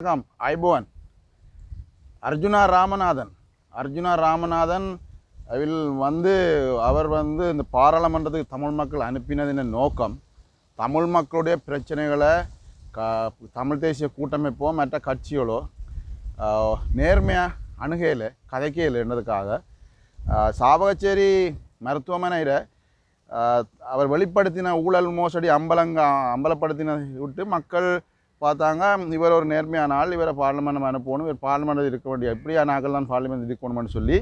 வணக்கம். ஐபோன் அர்ஜுனா ராமநாதன். அர்ஜுனா ராமநாதன் அதில் வந்து அவர் வந்து இந்த பாராளுமன்றத்துக்கு தமிழ் மக்கள் அனுப்பினதின் நோக்கம் தமிழ் மக்களுடைய பிரச்சனைகளை க தமிழ் தேசிய கூட்டமைப்போ மற்ற கட்சிகளோ நேர்மையாக அணுகையில் கதைக்கையில் என்றதுக்காக ஆஹ், சாவகச்சேரி மருத்துவமனையில் ஆஹ், அவர் வெளிப்படுத்தின ஊழல் மோசடி அம்பலங்க அம்பலப்படுத்தின விட்டு மக்கள் பார்த்தாங்க இவர் ஒரு நேர்மையான ஆள் இவரை பார்லிமெண்ட் அனுப்பணும் இவர் பார்லிமெண்ட் இருக்க வேண்டிய எப்படியா நாங்கள் தான் பார்லிமெண்ட் இருக்கணும்னு சொல்லி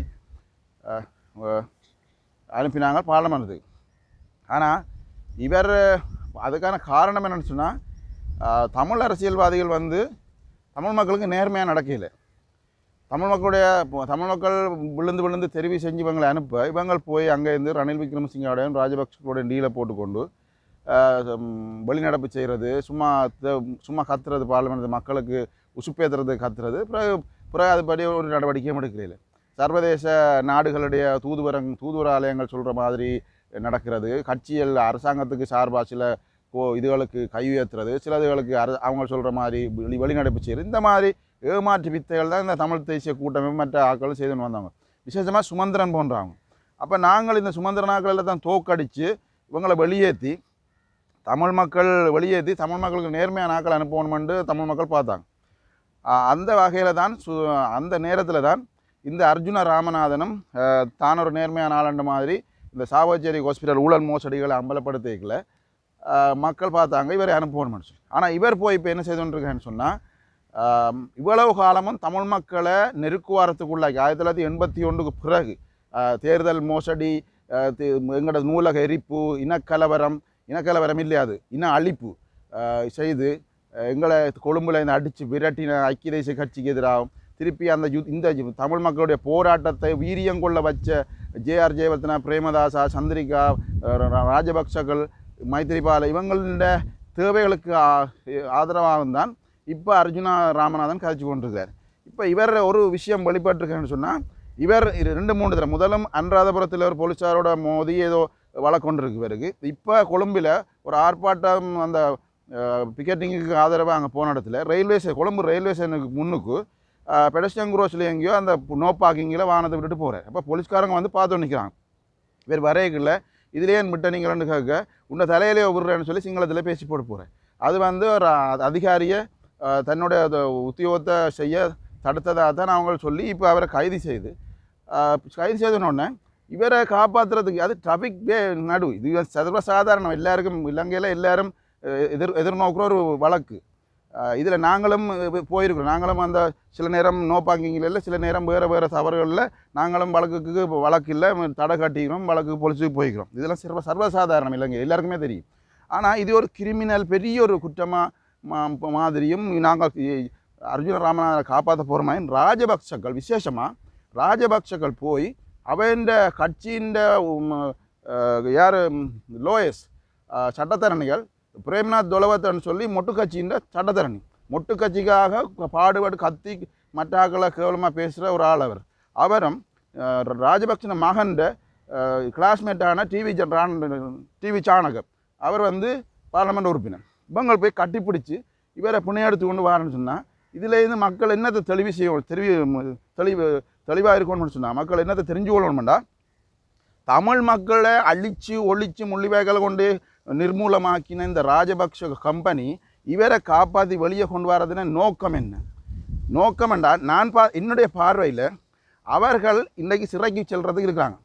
அனுப்பினாங்க பார்லிமெண்ட்டுக்கு ஆனால் இவர் அதுக்கான காரணம் என்னென்னு சொன்னால் தமிழ் அரசியல்வாதிகள் வந்து தமிழ் மக்களுக்கு நேர்மையாக நடக்கல. தமிழ் மக்களுடைய தமிழ் மக்கள் விழுந்து விழுந்து தெரிவு செஞ்சு இவங்களை அனுப்ப இவங்கள் போய் அங்கே இருந்து ரணில் விக்ரமசிங்கோடையும் ராஜபக்சோடைய டீலை போட்டுக்கொண்டு வெளிநடப்பு செய்கிறது சும்மா த- சும்மா கத்துறது பார்லிமெண்ட் மக்களுக்கு உசுப்பேத்துறது கத்துறது பிறகு பிறகு அதுபடி ஒரு நடவடிக்கையும் எடுக்கிறீர்கள் சர்வதேச நாடுகளுடைய தூதுவரங் தூதுவர ஆலயங்கள் சொல்கிற மாதிரி நடக்கிறது. கட்சிகள் அரசாங்கத்துக்கு சார்பாக சில கோ இதுகளுக்கு கை உயர்த்துறது சிலதுகளுக்கு அர அவங்க சொல்கிற மாதிரி வெளி வெளிநடப்பு செய்கிறது இந்த மாதிரி ஏமாற்று வித்தைகள் தான் இந்த தமிழ் தேசிய கூட்டமைப்பு மற்ற ஆட்களும் செய்துன்னு வந்தாங்க விசேஷமாக சுமந்திரன் போன்றவங்க. அப்போ நாங்கள் இந்த சுமந்திரன் ஆக்களில் தான் தோக்கடித்து இவங்களை வெளியேற்றி தமிழ் மக்கள் வெளியேற்றி தமிழ் மக்களுக்கு நேர்மையான ஆக்கள் அனுப்பணுமென்று தமிழ் மக்கள் பார்த்தாங்க. அந்த வகையில் தான் சு அந்த நேரத்தில் தான் இந்த அர்ஜுன ராமநாதனும் தான் ஒரு நேர்மையான ஆளண்ட மாதிரி இந்த சாவச்சேரி ஹாஸ்பிட்டல் ஊழல் மோசடிகளை அம்பலப்படுத்திக்கல மக்கள் பார்த்தாங்க இவரை அனுப்பணும்னு சொல்லி. ஆனால் இவர் போய் இப்போ என்ன செய்துன்னு சொன்னால் இவ்வளவு காலமும் தமிழ் மக்களை நெருக்குவாரத்துக்குள்ளாக்கி ஆயிரத்தி தொள்ளாயிரத்தி எண்பத்தி ஒன்றுக்கு பிறகு தேர்தல் மோசடி எங்களோட நூலக எரிப்பு இனக்கலவரம் இனக்கலவரம் இல்லையாது. இன அழிப்பு செய்து எங்களை கொழும்புல இந்த அடித்து விரட்டின ஐக்கிய தேசிய கட்சிக்கு எதிராகவும் திருப்பி அந்த யு இந்த தமிழ் மக்களுடைய போராட்டத்தை வீரியம் கொள்ள வச்ச ஜேஆர் ஜெயவர்த்தனா பிரேமதாசா சந்திரிகா ரா- ராஜபக்சகள் மைத்திரிபால இவங்களோட தேவைகளுக்கு ஆதரவாக தான் இப்போ அர்ஜுனா ராமநாதன் கதைச்சு கொண்டிருக்கார் இப்போ இவர் ஒரு விஷயம் வெளிப்பட்டிருக்கேன்னு சொன்னால் இவர் ரெண்டு மூணு தடவை முதலும் அனுராதபுரத்தில் ஒரு போலீஸாரோட மோதி ஏதோ வழக்கொண்டிருக்கு பிறகு. இப்போ கொழும்பில் ஒரு ஆர்ப்பாட்டம் அந்த பிக்கெட்டிங்குக்கு ஆதரவாக அங்கே போன இடத்துல ரயில்வே ஸ்டே கொழும்பு ரயில்வே ஸ்டேஷனுக்கு முன்னுக்கு பெடஸ்டியன் குரோஸில் எங்கேயோ அந்த நோ பார்க்கிங்கில் வாகனத்தை விட்டுட்டு போகிறார் அப்போ போலீஸ்காரங்க வந்து பார்த்து நிற்கிறாங்க வேறு வரையக்குள்ள இதுலேயே விட்ட நீங்கள்னு கேட்க உன்னை தலையிலே விடுறேன்னு சொல்லி சிங்களத்தில் பேசி போட்டு போகிறேன் அது வந்து ஒரு அதிகாரியை தன்னுடைய உத்தியோகத்தை செய்ய தடுத்ததாக தான் அவங்களை சொல்லி இப்போ அவரை கைது செய்து கைது செய்தனோடனே இவரை காப்பாற்றுறதுக்கு அது டிராஃபிக் வே நடு. இது சர்வ சாதாரணம் எல்லாருக்கும் இலங்கையில் எல்லாரும் எதிர் எதிர்நோக்குற ஒரு வழக்கு. இதில் நாங்களும் போயிருக்கிறோம். நாங்களும் அந்த சில நேரம் நோ பார்க்கிங்கில் இல்லை சில நேரம் வேறு வேறு தவறுகளில் நாங்களும் வழக்குக்கு வழக்கில் வழக்கு இல்லை தடை காட்டிக்கிறோம் வழக்கு பொலிச்சுக்கு போய்க்கிறோம். இதெல்லாம் சர்வ சர்வசாதாரணம் இல்லைங்க எல்லாருக்குமே தெரியும். ஆனால் இது ஒரு கிரிமினல் பெரிய ஒரு குற்றமாக மாதிரியும் நாங்கள் அர்ஜுன ராமநாதனை காப்பாற்ற போகிற மாதிரி ராஜபக்சக்கள் விசேஷமாக ராஜபக்சக்கள் போய் அவன் கட்சியின் யார்? லோயஸ் சட்டத்தரணிகள் பிரேம்நாத் தொலவத்தன் சொல்லி மொட்டு கட்சியின் சட்டத்தரணி. மொட்டு கட்சிக்காக பாடுபட்டு கத்தி மற்றாக்களை கேவலமாக பேசுகிற ஒரு ஆள் அவர். அவரும் ராஜபக்சன மகன்ட கிளாஸ்மேட்டான டிவி டிவி சாணகம். அவர் வந்து பார்லமெண்ட் உறுப்பினர். இவங்க போய் கட்டிப்பிடிச்சு இவரை புனையெடுத்து கொண்டு வரேன்னு சொன்னால் இதுலேருந்து மக்கள் என்னத்தை தெளிவு செய்யணும் தெளிவு தெளிவு தெளிவாக இருக்கணும்னு சொன்னால் மக்கள் என்னத்தை தெரிஞ்சு கொள்ளணும்டா தமிழ் மக்களை அழிச்சு ஒழித்து முள்ளிவேகளை கொண்டு நிர்மூலமாக்கின இந்த ராஜபக்ஷ கம்பெனி இவரை காப்பாற்றி வெளியே கொண்டு வரதுன்னு நோக்கம் என்ன? நோக்கம் என்றா நான் பா என்னுடைய பார்வையில் அவர்கள் இன்றைக்கு சிறைக்கு செல்கிறதுக்கு இருக்காங்க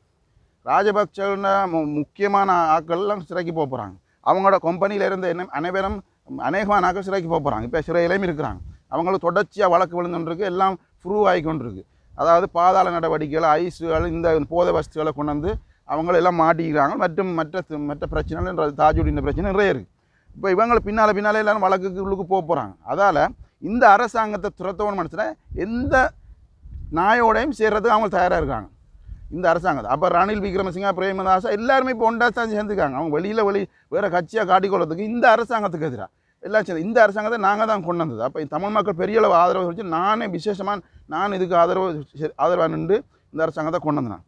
ராஜபக்சன மு- முக்கியமான ஆட்கள்லாம் சிறைக்கு போக போகிறாங்க அவங்களோட கம்பெனியில் இருந்த என்ன அனைவரும் அநேகமான ஆட்கள் சிறைக்கு போக போகிறாங்க இப்போ சிறையிலையும் இருக்கிறாங்க. அவங்களுக்கு தொடர்ச்சியாக வழக்கு விழுந்துருக்கு எல்லாம் ப்ரூவ் ஆகி கொண்டிருக்கு அதாவது பாதாள நடவடிக்கைகள் ஐஸுகள் இந்த போதை வசதிகளை கொண்டு வந்து அவங்கள எல்லாம் மாட்டிக்கிறாங்க. மற்றும் மற்ற மற்ற பிரச்சனைகள் தாஜுடின பிரச்சனை நிறைய இருக்குது இப்போ இவங்களை பின்னால் பின்னாலே எல்லாரும் வழக்குக்கு உள்ளுக்கு போக போகிறாங்க அதால் இந்த அரசாங்கத்தை துரத்தவன் மனசில் எந்த நாயோடையும் சேர்றதுக்கு அவங்க தயாராக இருக்காங்க. இந்த அரசாங்கம் அப்போ ரணில் விக்ரமசிங்கா பிரேமதாசா எல்லாருமே இப்போ ஒன்றா தான் சேர்ந்துக்காங்க அவங்க வெளியில் வெளி வேறு கட்சியாக காட்டிக்கொள்றதுக்கு இந்த அரசாங்கத்துக்கு எதிராக எல்லாம் சேர்ந்து இந்த அரசாங்கத்தை நாங்கள் தான் கொண்டு வந்தது. அப்போ தமிழ் மக்கள் பெரிய அளவு ஆதரவு வச்சு நானே விசேஷமாக நான் இதுக்கு ஆதரவு செ- ஆதரவாக நின்று இந்த அரசாங்கத்தை கொண்டு வந்தேன்.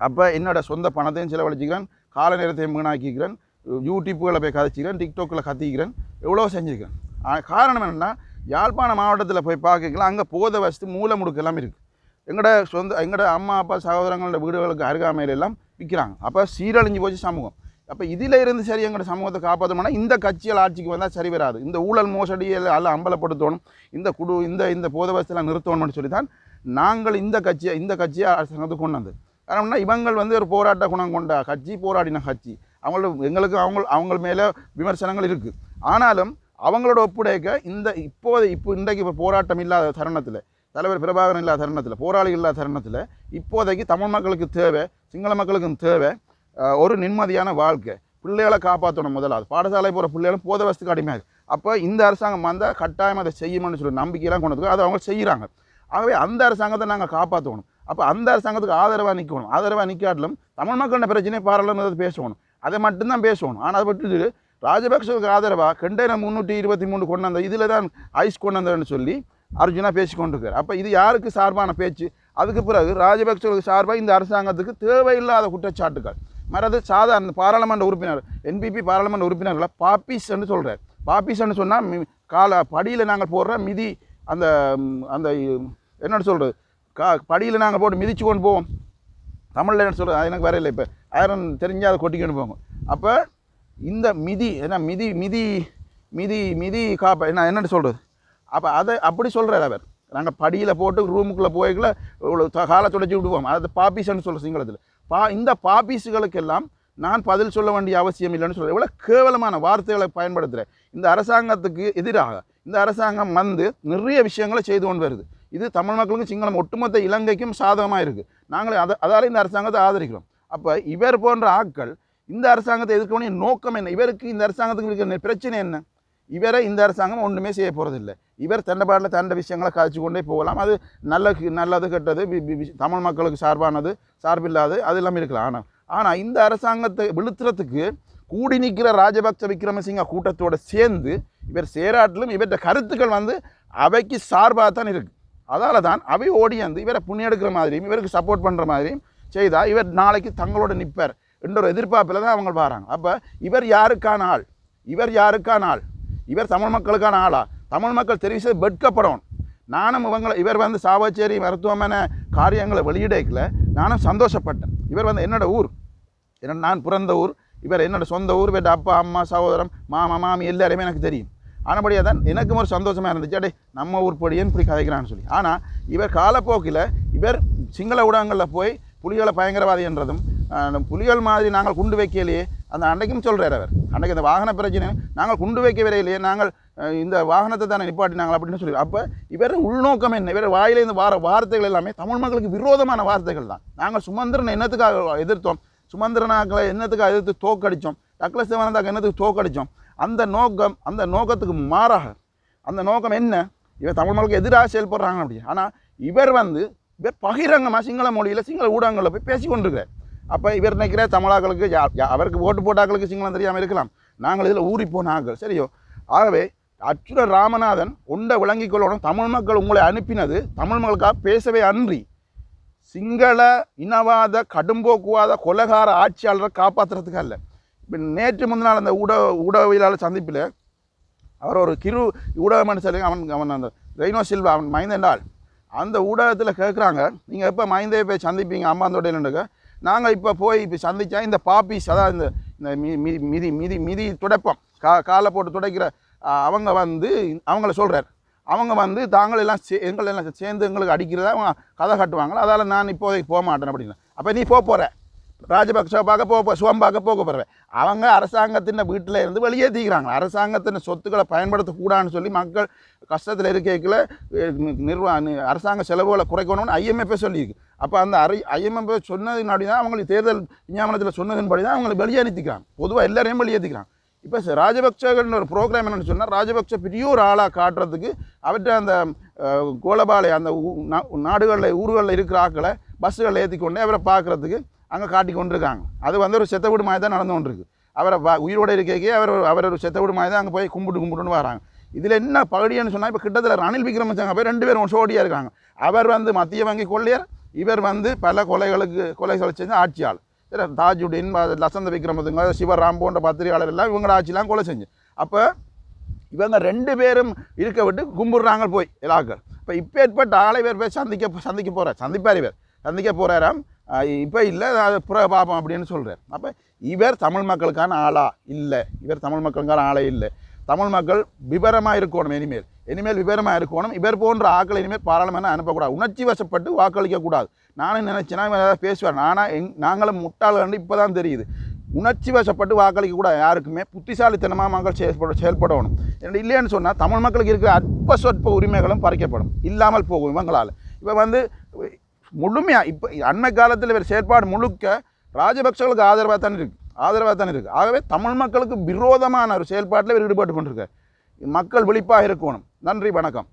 அப்போ என்னோட சொந்த பணத்தையும் செலவழிச்சிக்கிறேன் கால நேரத்தையும் வீணாக்கிக்கிறேன் யூடியூப்புகளை போய் கதைச்சிக்கிறேன் டிக்டாக்கில் கத்திக்கிறேன் எவ்வளோ செஞ்சுக்கிறேன் காரணம் என்னென்னா யாழ்ப்பாண மாவட்டத்தில் போய் பார்க்கலாம் அங்கே போத வசதி மூல முடுக்கு எல்லாம் இருக்குது எங்களோட சொந்த எங்களோட அம்மா அப்பா சகோதரங்களோட வீடுகளுக்கு அருகாமையில எல்லாம் விற்கிறாங்க அப்போ சீரழிஞ்சு போச்சு சமூகம். அப்போ இதில் இருந்து சரி எங்களோட சமூகத்தை காப்பாற்றணும்னா இந்த கட்சிகள் ஆட்சிக்கு வந்தால் சரி வராது. இந்த ஊழல் மோசடியை அல்ல அம்பலப்படுத்தணும். இந்த குடு இந்த இந்த போதவசத்தெல்லாம் நிறுத்தணும்னு சொல்லி தான் நாங்கள் இந்த கட்சியை இந்த கட்சியை அரசாங்கத்துக்கு கொண்டு வந்தது. காரணம்னா இவங்கள் வந்து ஒரு போராட்ட குணம் கொண்ட கட்சி போராடின கட்சி. அவங்களோட எங்களுக்கு அவங்க அவங்க மேலே விமர்சனங்கள் இருக்குது ஆனாலும் அவங்களோட ஒப்புடைக்க இந்த இப்போது இப்போ இன்றைக்கு இப்போ போராட்டம் இல்லாத தருணத்தில் தலைவர் பிரபாகரன் இல்லாத தருணத்தில் போராளிகள் இல்லாத தருணத்தில் இப்போதைக்கு தமிழ் மக்களுக்கு தேவை சிங்கள மக்களுக்கும் தேவை ஒரு நிம்மதியான வாழ்க்கை. பிள்ளைகளை காப்பாற்றணும் முதலாவது பாடசாலை போகிற பிள்ளைகளும் போத வசதிக்கு அடிமையாக அப்போ இந்த அரசாங்கம் வந்தால் கட்டாயம் அதை செய்யும்னு சொல்லி நம்பிக்கையெல்லாம் கொண்டு வந்து அதை அவங்க செய்கிறாங்க ஆகவே அந்த அரசாங்கத்தை நாங்கள் காப்பாற்றணும் அப்போ அந்த அரசாங்கத்துக்கு ஆதரவாக நிற்கணும் ஆதரவாக நிற்காட்டிலும் தமிழ் மக்களோட பிரச்சனை பாராளுமன்றத்தை பேசணும் அதை மட்டும்தான் பேசணும் ஆனால் அதை விட்டுட்டு ராஜபக்சவுக்கு ஆதரவாக கண்டெய்னர் முந்நூற்றி இருபத்தி மூணு கொண்டு வந்த இதில் தான் ஐஸ் கொண்டு வந்ததுன்னு சொல்லி அர்ஜுனா பேசி கொண்டிருக்கார். அப்போ இது யாருக்கு சார்பான பேச்சு? அதுக்கு பிறகு ராஜபக்சவுக்கு சார்பாக இந்த அரசாங்கத்துக்கு தேவையில்லாத குற்றச்சாட்டுகள். மறது சாதாரண பாராளுமன்ற உறுப்பினர் என்பிபி பாராளுமன்ற உறுப்பினர்களை பாப்பீஸ்ன்னு சொல்கிறார் பாப்பிஸ்ன்னு சொன்னால் கால படியில் நாங்கள் போடுற மிதி அந்த அந்த என்னென்னு சொல்கிறது கா படியில் நாங்கள் போட்டு மிதிச்சு கொண்டு போவோம். தமிழில் என்ன சொல்கிறது அது எனக்கு வரையில இப்போ ஐரன் தெரிஞ்சால் அதை கொட்டிக்கொண்டு போங்க. அப்போ இந்த மிதி என்ன மிதி மிதி மிதி மிதி காப்ப என்ன என்னென்னு சொல்கிறது அப்போ அதை அப்படி சொல்கிறார் அவர். நாங்கள் படியில் போட்டு ரூமுக்குள்ளே போய்க்குள்ள இவ்வளோ காலை துடைச்சி விடுவோம். அது பாப்பிஸ்ன்னு சொல்கிற சிங்களத்தில். பா இந்த பாபீஸுகளுக்கெல்லாம் நான் பதில் சொல்ல வேண்டிய அவசியம் இல்லைன்னு சொல்கிறேன் இவ்வளோ கேவலமான வார்த்தைகளை பயன்படுத்துகிறேன் இந்த அரசாங்கத்துக்கு எதிராக இந்த அரசாங்கம் வந்து நிறைய விஷயங்களை செய்து கொண்டு வருது. இது தமிழ் மக்களுக்கும் சிங்களம் ஒட்டுமொத்த இலங்கைக்கும் சாதகமாக இருக்குது நாங்களே அதை அதால் இந்த அரசாங்கத்தை ஆதரிக்கிறோம். அப்போ இவர் போன்ற ஆட்கள் இந்த அரசாங்கத்தை எதிர்க்க வேண்டிய நோக்கம் என்ன? இவருக்கு இந்த அரசாங்கத்துக்கு பிரச்சனை என்ன? இவரை இந்த அரசாங்கம் ஒன்றுமே செய்ய போகிறதில்லை இவர் தண்டபாட்டில் தண்ட விஷயங்களை காய்ச்சி கொண்டே போகலாம். அது நல்ல நல்லது கெட்டது தமிழ் மக்களுக்கு சார்பானது சார்பில்லாது அது எல்லாமே இருக்கலாம். ஆனால் ஆனால் இந்த அரசாங்கத்தை விழுத்துறதுக்கு கூடி நிற்கிற ராஜபக்ச விக்ரமசிங்க கூட்டத்தோடு சேர்ந்து இவர் சேராட்டிலும் இவற்ற கருத்துக்கள் வந்து அவைக்கு சார்பாக தான் இருக்குது அதால் தான் அவை ஓடி வந்து இவரை புண்ணியெடுக்கிற மாதிரியும் இவருக்கு சப்போர்ட் பண்ணுற மாதிரியும் செய்தால் இவர் நாளைக்கு தங்களோட நிற்பார் என்ற ஒரு எதிர்பார்ப்பில் தான் அவங்க வராங்க. அப்போ இவர் யாருக்கான ஆள் இவர் யாருக்கான ஆள் இவர் தமிழ் மக்களுக்கான ஆளா? தமிழ் மக்கள் தெரிவித்தது வெட்கப்படணும். நானும் இவங்களை இவர் வந்து சாவச்சேரி மருத்துவமனை காரியங்களை வெளியிடக்கல நானும் சந்தோஷப்பட்டேன். இவர் வந்து என்னோடய ஊர். என்னோட நான் பிறந்த ஊர். இவர் என்னோட சொந்த ஊர். இவர் அப்பா அம்மா சகோதரம் மாமா மாமி எல்லாருமே எனக்கு தெரியும். ஆனபடியாக தான் எனக்கும் ஒரு சந்தோஷமாக இருந்துச்சு. அடே நம்ம ஊர் பொடியன்னு இப்படி கதைக்கிறான்னு சொல்லி. ஆனால் இவர் காலப்போக்கில் இவர் சிங்கள ஊடகங்களில் போய் புலிகளை பயங்கரவாதி என்றதும் புலிகள் மாதிரி நாங்கள் குண்டு வைக்கலையே அந்த அன்றைக்கும் சொல்கிறார் அவர். அன்றைக்கு இந்த வாகன பிரச்சனை நாங்கள் குண்டு வைக்க வரையிலேயே நாங்கள் இந்த வாகனத்தை தானே நிப்பாட்டினாங்க அப்படின்னு சொல்லி. அப்போ இவர் உள்நோக்கம் என்ன? இவர் வாயிலேருந்து வார வார்த்தைகள் எல்லாமே தமிழ் மக்களுக்கு விரோதமான வார்த்தைகள் தான். நாங்கள் சுமந்திரனை என்னத்துக்காக எதிர்த்தோம்? சுமந்திரனாக்களை என்னத்துக்காக எதிர்த்து தோக்கடித்தோம் டக்ளஸ் தேவானந்தாக்கு என்னத்துக்கு தோக்கடித்தோம் அந்த நோக்கம் அந்த நோக்கத்துக்கு மாறாக அந்த நோக்கம் என்ன? இவர் தமிழ் மக்களுக்கு எதிராக செயல்படுறாங்க அப்படி ஆனால் இவர் வந்து இவர் பகிரங்கமாக சிங்கள மொழியில் சிங்கள ஊடகங்களில் போய் பேசி கொண்டிருக்கிறார் அப்போ இவர் நினைக்கிற தமிழாக்களுக்கு யா- யா- அவருக்கு ஓட்டு போட்டாக்களுக்கு சிங்களம் தெரியாமல் இருக்கலாம். நாங்கள் இதில் ஊறி போன ஆக்கள் சரியோ? ஆகவே அச்சுர ராமநாதன் உண்டை விளங்கிக் கொள்ளணும் தமிழ் மக்கள் உங்களை அனுப்பினது தமிழ் மக்களுக்காக பேசவே அன்றி. சிங்கள இனவாத கடும்போக்குவாத கொலகார ஆட்சியாளரை காப்பாற்றுறதுக்கு அல்ல. இப்போ நேற்று முந்தினால் அந்த ஊட ஊடகவியலாளர் சந்திப்பில் அவர் ஒரு கிரு ஊடக மனுஷன் அவன் அவன் அந்த ரெய்னோ சில்வா அவன் மைந்தண்டால் அந்த ஊடகத்தில் கேட்குறாங்க நீங்கள் எப்போ மைந்தே போய் சந்திப்பீங்க அம்பாந்தோட்டையிலுண்டுக்க நாங்கள் இப்போ போய் இப்போ சந்தித்தா இந்த பாப்பீஸ் அதாவது இந்த இந்த மி- மிதி மிதி மிதி துடைப்போம். கா காலை போட்டு துடைக்கிற அவங்க வந்து அவங்கள சொல்கிறார் அவங்க வந்து தாங்கள் எல்லாம் சே எங்களை எல்லாம் சேர்ந்து எங்களுக்கு அடிக்கிறதா அவங்க கதை கட்டுவாங்களோ? அதால் நான் இப்போதைக்கு போக மாட்டேன் அப்படின்னு. அப்போ நீ போக போகிற ராஜபக்ச பார்க்க போக போ சுகம் பார்க்க போக போகிறவன் அவங்க அரசாங்கத்தின் வீட்டில் இருந்து வெளியேற்றிக்கிறாங்க அரசாங்கத்தின் சொத்துக்களை பயன்படுத்தக்கூடாதுன்னு சொல்லி மக்கள் கஷ்டத்தில் இருக்கைக்குள்ள நிர்வா அரசாங்க செலவுகளை குறைக்கணும்னு ஐஎம்எஃப் சொல்லியிருக்கு. அப்போ அந்த அரை ஐஎம்எஃப் சொன்னதுனாடி தான் அவங்களுக்கு தேர்தல் விஞ்ஞாபனத்தில் சொன்னதின்படி தான் அவங்களை வெளியே நிறுத்திக்கிறாங்க பொதுவாக எல்லாரையும் வெளியே வெளியேற்றிக்கிறாங்க இப்போ ராஜபக்சகள்னு ஒரு ப்ரோக்ராம் என்னென்னு சொன்னால் ராஜபக்ச பெரிய ஒரு ஆளாக காட்டுறதுக்கு அவர்கிட்ட அந்த கோலபாலை அந்த நாடுகளில் ஊர்களில் இருக்கிற ஆட்களை பஸ்ஸுகளில் ஏற்றி கொண்டு அவரை பார்க்குறதுக்கு அங்கே காட்டி கொண்டிருக்காங்க. அது வந்து ஒரு செத்த வீடு மாதிரி தான் நடந்து கொண்டிருக்கு. அவரை வ உயிரோட இருக்கைக்கே அவர் அவர் ஒரு செத்த வீடு மாதிரி தான் அங்கே போய் கும்பிட்டு கும்பிட்டுன்னு வராங்க. இதில் என்ன பகுதின்னு சொன்னால் இப்போ கிட்டத்தட்ட ரணில் விக்ரமசங்க போய் ரெண்டு பேரும் சோடியாக இருக்காங்க. அவர் வந்து மத்திய வங்கி கொள்ளையர் இவர் வந்து பல கொலைகளுக்கு கொலை செஞ்ச ஆட்சியாளர். சரி தாஜுடீன் லசந்த விக்ரமதுங்க சிவராம் போன்ற பத்திரிகையாளர் எல்லாம் இவங்களோட ஆட்சியெல்லாம் கொலை செஞ்சு. அப்போ இவங்க ரெண்டு பேரும் இருக்க விட்டு கும்பிடுறாங்க போய் இலாக்கள் இப்போ இப்போ ஏற்பட்ட ஆளை பேர் போய் சந்திக்க சந்திக்க போகிறார் சந்திப்பார் இவர். சந்திக்க போகிறாராம் இப்போ இல்லை அது புற பார்ப்போம் அப்படின்னு சொல்கிறார் அப்போ இவர் தமிழ் மக்களுக்கான ஆளா? இல்லை. இவர் தமிழ் மக்களுக்கான ஆளே இல்லை. தமிழ் மக்கள் விவரமாக இருக்கணும் இனிமேல். இனிமேல் விவரமாக இருக்கணும். இவர் போன்ற ஆக்களை இனிமேல் பாராளுமன்றம் அனுப்பக்கூடாது. உணர்ச்சி வசப்பட்டு வாக்களிக்கக்கூடாது நானும் நினச்சேன்னா ஏதாவது பேசுவார் நானாக எங் நாங்களும் முட்டாள்கள் இப்போ தான் தெரியுது. உணர்ச்சி வசப்பட்டு வாக்களிக்கக்கூடாது யாருக்குமே புத்திசாலித்தனமாக மக்கள் செயல்பட செயல்படணும். இல்லைன்னு சொன்னால் தமிழ் மக்களுக்கு இருக்கிற அற்ப சொற்ப உரிமைகளும் பறிக்கப்படும். இல்லாமல் போகும் இவங்களால். இப்போ வந்து முழுமையாக இப்போ அண்மை காலத்தில் இவர் செயற்பாடு முழுக்க ராஜபக்சர்களுக்கு ஆதரவாக தான் இருக்குது ஆதரவாக தான் இருக்குது ஆகவே தமிழ் மக்களுக்கு விரோதமான ஒரு செயல்பாட்டில் இவர் ஈடுபட்டு கொண்டிருக்கார். மக்கள் விழிப்பாக இருக்கணும். நன்றி வணக்கம்.